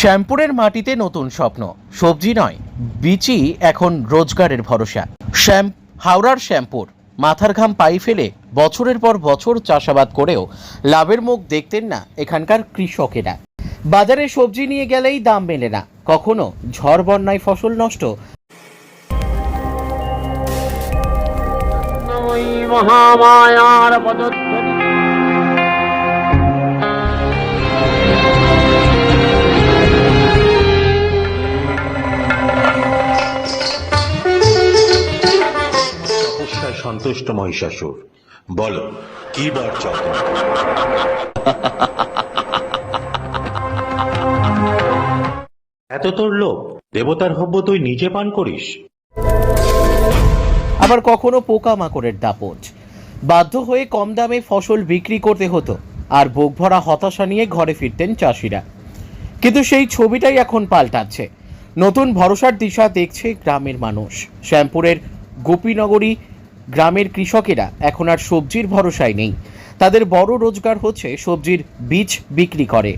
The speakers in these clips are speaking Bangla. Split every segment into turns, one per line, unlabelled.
শ্যামপুরের মাটিতে নতুন স্বপ্ন। সবজি নয়, বিচি এখন রোজগারের ভরসা। শ্যাম হাওড়ার শ্যামপুর, মাথার ঘাম পাই ফেলে বছরের পর বছর চাষাবাদ করেও লাভের মুখ দেখতেন না এখানকার কৃষকেরা। বাজারে সবজি নিয়ে গেলেই দাম মেলে না, কখনো ঝড় বন্যায় ফসল নষ্ট।
মহামায়ার
সন্তুষ্ট মহিষাসুর। বলো, কি বার এত তোর লোক দেবতার হব্য তুই নিজে পান করিস?
আবার কখনো পোকামাকড়ের দাপট। বাধ্য হয়ে কম দামে ফসল বিক্রি করতে হতো, আর বুক ভরা হতাশা নিয়ে ঘরে ফিরতেন চাষিরা। কিন্তু সেই ছবিটাই এখন পাল্টাচ্ছে। নতুন ভরসার দিশা দেখছে গ্রামের মানুষ। শ্যামপুরের গোপীনগরী গ্রামের কৃষকেরা এখন আর সবজির ভরসায় নেই। তাদের বড় রোজগার হচ্ছে সবজির বীজ বিক্রি করে।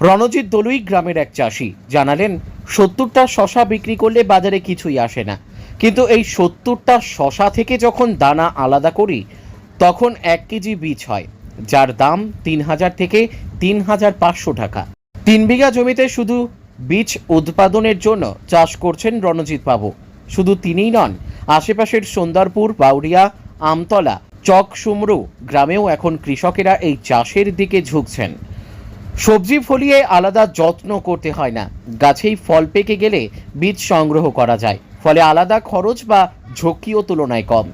রণজিৎ দলুই গ্রামের এক চাষি। জানালেন, সত্তরটা শশা বিক্রি করলে বাজারে কিছুই আসে না। কিন্তু এই সত্তরটা শশা থেকে যখন দানা আলাদা করি, তখন এক কেজি বীজ হয়, যার দাম তিন হাজার থেকে তিন হাজার পাঁচশো টাকা। তিন বিঘা জমিতে শুধু বীজ উৎপাদনের জন্য চাষ করছেন রণজিৎ বাবু শুধু তিনিই নন আশেপাশের সুন্দরপুর, বাউরিয়া, আমতলা, চক, সুমরু গ্রামেও এখন কৃষকেরা এই চাষের দিকে ঝুঁকছেন। সবজি ফলিয়ে আলাদা যত্ন করতে হয় না। গাছেই ফল পেকে গেলে বীজ সংগ্রহ করা যায়। ফলে আলাদা খরচ বা ঝক্কিও তুলনায় কম।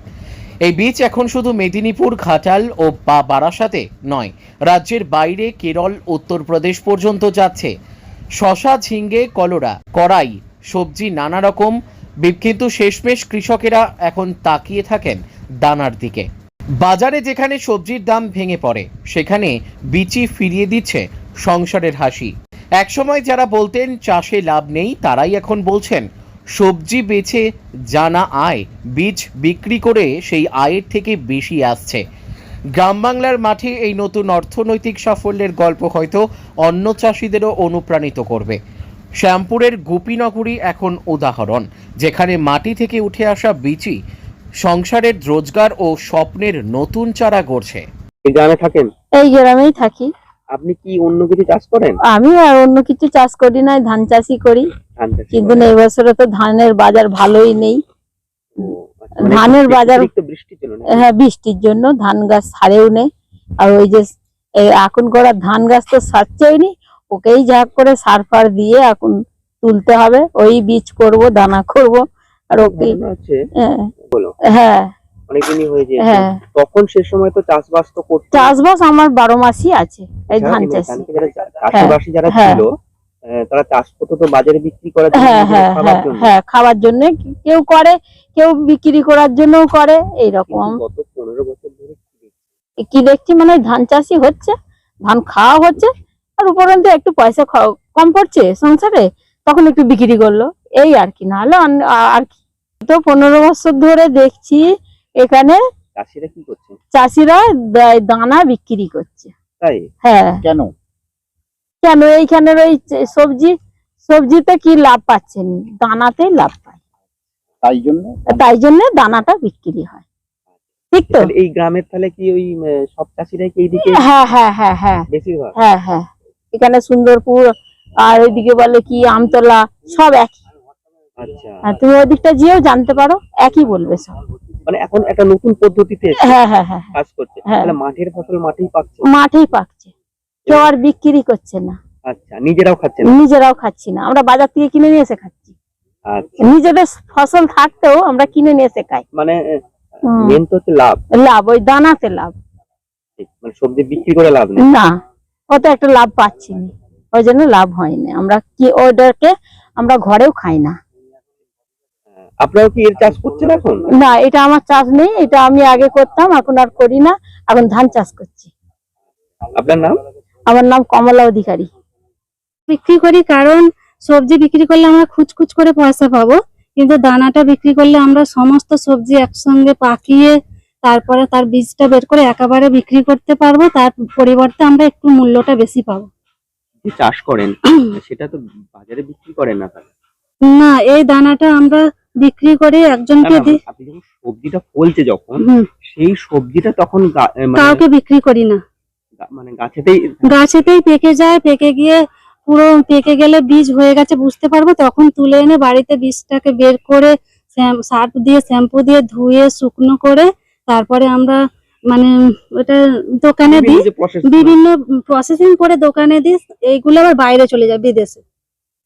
এই বীজ এখন শুধু মেদিনীপুর, ঘাটাল ও বা বারাসাতে নয়, রাজ্যের বাইরে কেরল, উত্তরপ্রদেশ পর্যন্ত যাচ্ছে। শশা, ঝিঙ্গে, কলোরা, কড়াই, সবজি নানা রকম কিন্তু শেষমেশ কৃষকেরা এখন তাকিয়ে থাকেন দানার দিকে। বাজারে যেখানে সবজির দাম ভেঙে পড়ে, সেখানে বিচি ফিরিয়ে দিচ্ছে সংসারের হাসি। একসময় যারা বলতেন চাষে লাভ নেই, তারাই এখন বলছেন, সবজি বেচে জানা আয়, বীজ বিক্রি করে সেই আয়ের থেকে বেশি আসছে। গ্রাম বাংলার মাঠে এই নতুন অর্থনৈতিক সাফল্যের গল্প হয়তো অন্য চাষিদেরও অনুপ্রাণিত করবে। শ্যামপুরের গোপীনগরী এখন উদাহরণ। যেখানে মাটি থেকে উঠে আসা বিচি সংসারের রোজগার ও স্বপ্নের নতুন চারা গড়ছে।
এই গ্রামে থাকেন?
এই গ্রামেই থাকি।
আপনি কি অন্য কিছু চাষ করেন?
আমি আর অন্য কিছু চাষ করি না ধান চাষই করি। কিন্তু এই বছরে তো ধানের বাজার ভালোই নেই।
আচ্ছা, মানে
ধানের বাজার-
অতিরিক্ত বৃষ্টির জন্য
হ্যাঁ বৃষ্টির জন্য ধান গাছ ছাড়েও নেই। আর ওই যে এখন করা ধান গাছ তো সারছেই নি। ওকেই যা করে সার ফার দিয়ে এখন তুলতে হবে ওই বীজ করব দানা করব আর ওকে হ্যাঁ,
বলো।
হ্যাঁ।
অনেকদিনই হয়েছে
হ্যাঁ।
তখন সে সময় তো চাষবাস তো করতে।
চাষবাস আমার বারো মাসই আছে এই ধান চাষ।
যারা
হ্যাঁ।
ছিল তারা চাষ করতো তো বাজারে বিক্রি করার জন্য
হ্যাঁ হ্যাঁ
খাবার
হ্যাঁ
জন্য।
হ্যাঁ খাওয়ার জন্য কেউ করে কেউ বিক্রি করার জন্যও করে এইরকম।
কিন্তু গত পনেরো বছর ধরে কি দেখছি?
মানে ধান চাষই হচ্ছে ধান খাওয়া হচ্ছে আর উপরন্তু একটু পয়সা কম পড়ছে সংসারে। তখন একটু বিক্রি করল। এই আর কি নাহলে আর কি। তো পনেরো বছর ধরে দেখছি এখানে
চাষিরা কি করছে?
চাষিরা দানা বিক্রি করছে। হ্যাঁ।
কেন?
কেন? এইখানের ওই সবজি সবজিতে কি লাভ পাচ্ছেন দানাতেই লাভ পায়।
তাই জন্য?
তাই জন্য দানাটা বিক্রি হয়। ঠিক তো?
এই গ্রামের তাহলে কি ওই সব চাষিরাই কি এইদিকে
হ্যাঁ হ্যাঁ হ্যাঁ হ্যাঁ।
বেশিরভাগ?
হ্যাঁ হ্যাঁ। এখানে সুন্দরপুর আর এদিকে বলে কি আমতলা সব একই।
আচ্ছা।
তুমি ওই দিকটা যেও জানতে পারো একই বলবে সব।
মানে এখন একটা নতুন পদ্ধতিতে
হ্যাঁ হ্যাঁ হ্যাঁ
কাজ করছে। মাঠের ফসল মাঠেই
পাকছে? কেউ আর বিক্রি করছে না।
আচ্ছা নিজেরাও খাচ্ছে না?
নিজেরাও খাচ্ছি না। আমরা বাজার থেকে কিনে নিয়ে এসে খাচ্ছি।
আচ্ছা।
নিজেদের ফসল থাকতেও আমরা কিনে নিয়ে এসে খাই।
মানে মেন তো হচ্ছে লাভ।
লাভ ওই দানাতে লাভ।
মানে সবজি বিক্রি করে লাভ নেই?
না অত একটা লাভ পাচ্ছি না। ওই জন্য লাভ হয়নি। আমরা কি ওটাকে আমরা ঘরেও খাই না।
আপনারাও কি এর চাষ করছেন এখন?
না এটা আমার চাষ নেই এটা আমি আগে করতাম এখন আর করি না এখন ধান চাষ করছি।
আপনার নাম?
আমার নাম কমলা অধিকারী।
বিক্রি করি কারণ সবজি বিক্রি করলে আমরা খুচখুচ করে পয়সা পাবো কিন্তু দানাটা বিক্রি করলে আমরা সমস্ত সবজি একসঙ্গে পাকিয়ে তারপরে তার বীজটা বের করে একেবারে বিক্রি করতে পারব তার পরিবর্তে আমরা একটু মূল্যটা বেশি পাবো।
সবজি চাষ করেন সেটা তো বাজারে বিক্রি করেন না তাহলে
না এই দানাটা আমরা বিক্রি করে একজনকে দিই।
আপনি যখন সবজিটা ফলছে যখন সেই সবজিটা তখন মানে
কাউকে বিক্রি করি না।
মানে গাছেতেই
গাছেতেই পেকে যায় পেকে গিয়ে পুরো পেকে গেলে বীজ হয়ে গেছে বুঝতে পারব? তখন তুলে এনে বাড়িতে বীজটাকে বের করে সার্ফ দিয়ে শ্যাম্পু দিয়ে ধুয়ে শুকনো করে তারপরে আমরা মানে ওটা দোকানে দিই
বিভিন্ন
প্রসেসিং করে দোকানে দিই এইগুলো আবার বাইরে চলে যায় বিদেশে।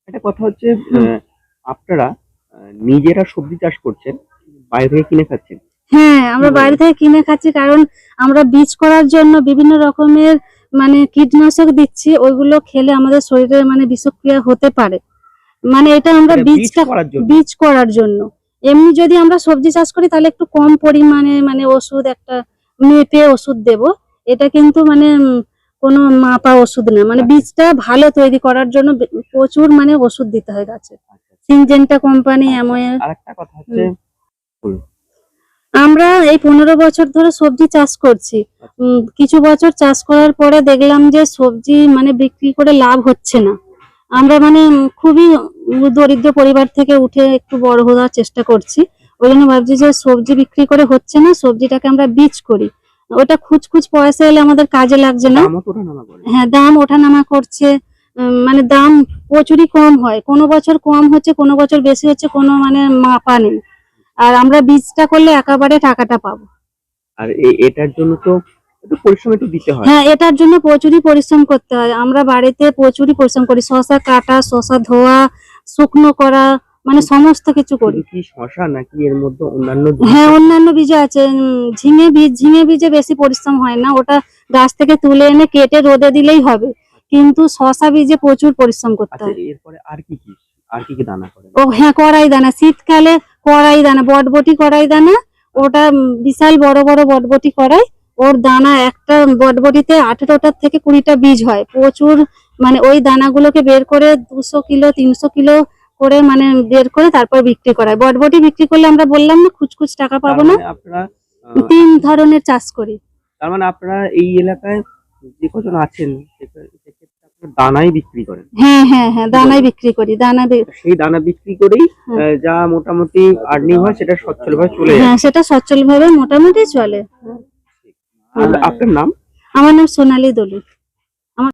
একটা কথা হচ্ছে আপনারা নিজেরা সবজি চাষ করছেন বাইরে থেকে কিনে খাচ্ছেন।
হ্যাঁ আমরা বাইরে থেকে কিনে খাচ্ছি কারণ আমরা বীজ করার জন্য বিভিন্ন রকমের মানে কীটনাশক দিচ্ছি ওইগুলো খেলে আমাদের শরীরে মানে বিষক্রিয়া হতে পারে। মানে এটা আমরা
মানে বীজ
বীজটা বীজ করার জন্য। এমনি যদি আমরা সবজি চাষ করি তাহলে একটু কম পরিমাণে মানে ওষুধ একটা মেপে ওষুধ দেব। এটা কিন্তু মানে কোনো মাপা ওষুধ না। মানে
আচ্ছা।
বীজটা ভালো তৈরি করার জন্য প্রচুর মানে ওষুধ দিতে হয় গাছে। Syngenta company অ্যামোয়া।
আর একটা
আমরা এই পনেরো বছর ধরে সবজি চাষ করছি। কিছু বছর চাষ করার পরে দেখলাম যে সবজি মানে বিক্রি করে লাভ হচ্ছে না। আমরা মানে খুবই দরিদ্র পরিবার থেকে উঠে একটু বড় হওয়ার চেষ্টা করছি। ওই জন্য ভাবছি যে সবজি বিক্রি করে হচ্ছে না সবজিটাকে আমরা বীজ করি। ওটা খুচখুচ পয়সা এলে আমাদের কাজে লাগছে না। হ্যাঁ দাম ওঠানামা করছে। মানে দাম প্রচুরই কম হয়। কোনো বছর কম হচ্ছে কোনো বছর বেশি হচ্ছে কোনো মানে মাপা নেই। আর আমরা বীজটা করলে একেবারে টাকাটা পাবো।
আর এটার জন্য তো পরিশ্রম একটু দিতে হয়।
হ্যাঁ এটার জন্য প্রচুরই পরিশ্রম করতে হয়। আমরা বাড়িতে প্রচুরই পরিশ্রম করি। শশা কাটা শশা ধোয়া শুকনো করা মানে সমস্ত কিছু করি।
কি শশা নাকি এর মধ্যে অন্যান্য
হ্যাঁ অন্যান্য বীজ আছে। ঝিঙে বীজ ঝিঙে বীজে বেশি পরিশ্রম হয় না। ওটা গাছ থেকে তুলে এনে কেটে রোদে দিলেই হবে। কিন্তু শশা বীজে প্রচুর পরিশ্রম করতে
আচ্ছা
হয়।
এরপরে আর কি কি? আর কি কি দানা করেন
ও হ্যাঁ কড়াই দানা। শীতকালে কড়াই দানা বটবটি কড়াই দানা ওটা বিশাল বড় বড় বটবটি কড়াই। ওর দানা একটা বটবটিতে আঠেরোটার থেকে কুড়িটা বীজ হয়। প্রচুর মানে ওই দানাগুলোকে বের করে দুশো কিলো তিনশো কিলো করে মানে বের করে তারপর বিক্রি করায়। বটবটি বিক্রি করলে আমরা বললাম না খুচখুচ টাকা পাবো না।
মানে আপনারা
তিন ধরনের চাষ করি।
তার মানে আপনারা এই এলাকায় যে কজন আছেন দানাই বিক্রি করেন।
হ্যাঁ হ্যাঁ হ্যাঁ দানাই বিক্রি করি দানা
সেই দানা বিক্রি করেই
হ্যাঁ।
যা মোটামুটি আর্নিং হয় সেটা চলে
হ্যাঁ সেটা সচ্ছল ভাবে মোটামুটি চলে।
আপনার নাম?
আমার নাম সোনালী দলুই